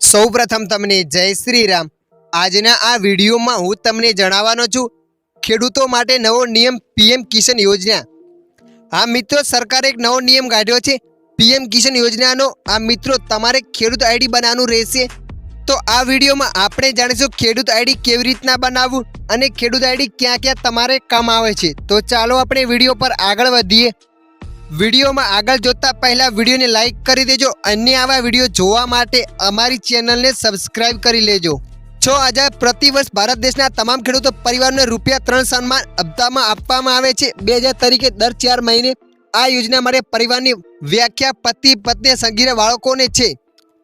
સૌપ્રથમ તમને જય શ્રી રામ આજના આ વિડીયોમાં હું તમને જણાવવાનો છું, ખેડૂતો માટે નવો નિયમ પીએમ કિસાન યોજના. આ મિત્રો, સરકારે એક નવો નિયમ કાઢ્યો છે, પીએમ કિસાન યોજનાનો. આ મિત્રો, તમારે ખેડૂત આઈડી બનાવવાનું રહેશે. તો આ વિડીયોમાં આપણે જાણીશું ખેડૂત આઈડી કેવી રીતના બનાવવું અને ખેડૂત આઈડી ક્યાં ક્યાં તમારે કામ આવે છે. તો ચાલો આપણે વીડિયો પર આગળ વધીએ. વિડીયોમાં આગળ જોતા પહેલા વિડીયોને લાઈક કરી દેજો અન્ય આવા વીડિયો જોવા માટે અમારી ચેનલને સબસ્ક્રાઇબ કરી લેજો. છ હજાર પ્રતિ વર્ષ ભારત દેશના તમામ ખેડૂતો પરિવારને રૂપિયા ત્રણ સન્માન હપ્તામાં આપવામાં આવે છે. બે હજાર તરીકે દર ચાર મહિને આ યોજના માટે પરિવારની વ્યાખ્યા પતિ, પત્ની, સગીરા, બાળકોને છે.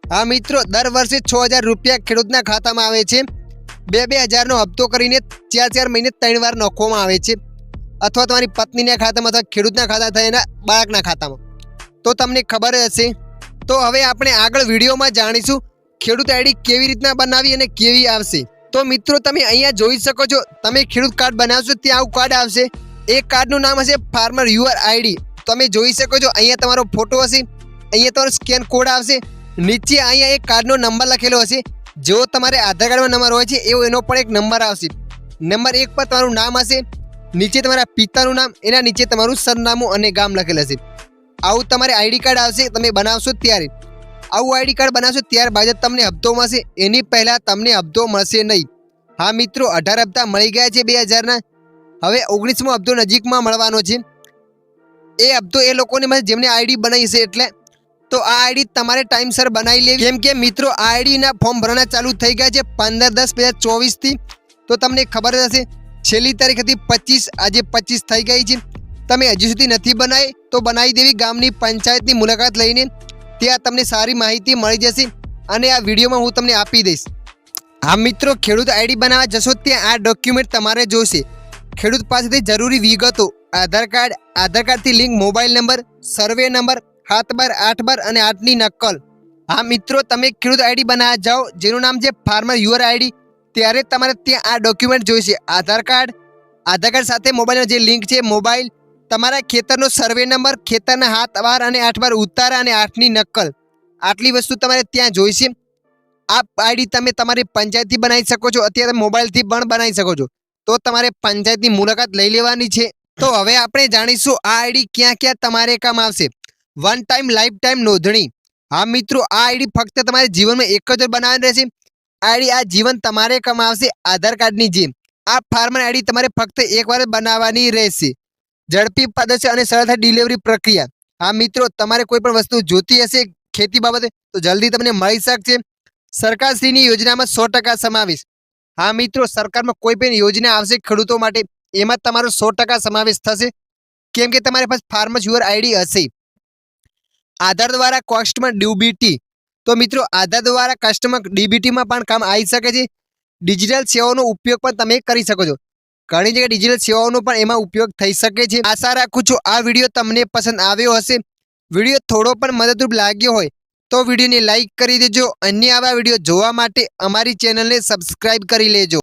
આ મિત્રો, દર વર્ષે છ હજાર રૂપિયા ખેડૂતના ખાતામાં આવે છે. બે બે હજારનો હપ્તો કરીને ચાર ચાર મહિને ત્રણ વાર નાખવામાં આવે છે. અથવા તમારી પત્નીના ખાતામાં અથવા ખેડૂતના ખાતા થાય એના બાળકના ખાતામાં. તો તમને ખબર હશે. તો હવે આપણે આગળ વિડીયોમાં જાણીશું ખેડૂત આઈડી કેવી રીતના બનાવી અને કેવી આવશે. તો મિત્રો, તમે અહીંયા જોઈ શકો છો, તમે ખેડૂત કાર્ડ બનાવશો ત્યાં આવું કાર્ડ આવશે. એ કાર્ડનું નામ હશે ફાર્મર યુઆર આઈડી. તમે જોઈ શકો છો, અહીંયા તમારો ફોટો હશે. અહીંયા તમારો સ્કેન કોડ આવશે. નીચે અહીંયા એક કાર્ડનો નંબર લખેલો હશે. જેવો તમારે આધાર કાર્ડમાં નંબર હોય છે, એવો એનો પણ એક નંબર આવશે. નંબર એક પર તમારું નામ હશે. નીચે તમારા પિતાનું નામ, એના નીચે તમારું સરનામું અને ગામ લખેલ હશે. આવું તમારે આઈડી કાર્ડ આવશે, તમે બનાવશો ત્યારે. આવું આઈડી કાર્ડ બનાવશો ત્યારબાદ જ તમને હપ્તો મળશે. એની પહેલાં તમને હપ્તો મળશે નહીં. હા મિત્રો, અઢાર હપ્તા મળી ગયા છે બે હજારના. હવે ઓગણીસમો હપ્તો નજીકમાં મળવાનો છે. એ હપ્તો એ લોકોને મળશે જેમને આઈડી બનાવી છે એટલે. તો આ આઈડી તમારે ટાઈમસર બનાવી લેવી. કેમ કે મિત્રો આઈડીના ફોર્મ ભરવાના ચાલુ થઈ ગયા છે પંદર દસ બે હજાર ચોવીસથી. તો તમને ખબર જ હશે. છેલ્લી તારીખ હતી પચીસ, આજે પચીસ થઈ ગઈ છે. તમે હજી સુધી નથી બનાવી, તો બનાવી દેવી ગામની પંચાયતની મુલાકાત લઈને. ત્યાં તમને સારી માહિતી મળી જશે અને આ વિડીયોમાં હું તમને આપી દઈશ. આ મિત્રો, ખેડૂત આઈડી બનાવવા જશો ત્યાં આ ડોક્યુમેન્ટ તમારે જોશે. ખેડૂત પાસેથી જરૂરી વિગતો, આધાર કાર્ડ, આધાર કાર્ડથી link, mobile number, survey number સાત બાર, આઠ બાર અને આઠની નકલ. હા મિત્રો, તમે ખેડૂત આઈડી બનાવવા જાઓ, જેનું નામ છે ફાર્મર યુઅર આઈડી. ત્યારે તમારે ત્યાં આ ડોક્યુમેન્ટ જોઈશે. આધાર કાર્ડ આધાર કાર્ડ સાથે મોબાઈલનો જે લિંક છે, મોબાઈલ, તમારા ખેતરનો સર્વે નંબર ખેતરના હાથ વાર અને આઠ વાર ઉતારા અને આઠની નકલ. આટલી વસ્તુ તમારે ત્યાં જોઈશે. આ આઈડી તમે તમારી પંચાયતથી બનાવી શકો છો, અત્યારે મોબાઈલથી પણ બનાવી શકો છો. તો તમારે પંચાયતની મુલાકાત લઈ લેવાની છે. તો હવે આપણે જાણીશું આ આઈડી ક્યાં ક્યાં તમારે કામ આવશે. વન ટાઈમ લાઈફ ટાઈમ નોંધણી. હા મિત્રો, આ આઈડી ફક્ત તમારે જીવનમાં એક જ બનાવવાની રહેશે. આઈડી, આ જીવન તમારે કમાવશે, આધાર કાર્ડની જેમ. આ ફાર્મર આઈડી તમારે ફક્ત એકવાર બનાવવાની રહેશે. ઝડપી પદ્ધતિ અને સરળતા ડિલિવરી પ્રક્રિયા. હા, મિત્રો, તમારે કોઈ પણ વસ્તુ જોતી હશે ખેતી બાબતે, તો જલ્દી તમને મળી શકશે. સરકારશ્રીની યોજનામાં સો ટકા સમાવેશ. હા, મિત્રો, સરકારમાં કોઈ પણ યોજના આવશે ખેડૂતો માટે, એમાં તમારો સો ટકા સમાવેશ થશે. કેમ કે તમારી પાસે ફાર્મર યુઅર આઈડી હશે. આધાર દ્વારા કોસ્ટમાં ડીબીટી તો મિત્રો, આધાર દ્વારા કસ્ટમર ડીબીટીમાં પણ કામ આવી શકે છે. ડિજિટલ સેવાઓનો ઉપયોગ પણ તમે કરી શકો છો. ઘણી જગ્યાએ ડિજિટલ સેવાઓનો પણ એમાં ઉપયોગ થઈ શકે છે. આશા રાખું છું આ વીડિયો તમને પસંદ આવ્યો હશે. વીડિયો થોડો પણ મદદરૂપ લાગ્યો હોય તો વિડીયોને લાઇક કરી દેજો. અન્ય આવા વીડિયો જોવા માટે અમારી ચેનલને સબસ્ક્રાઇબ કરી લેજો.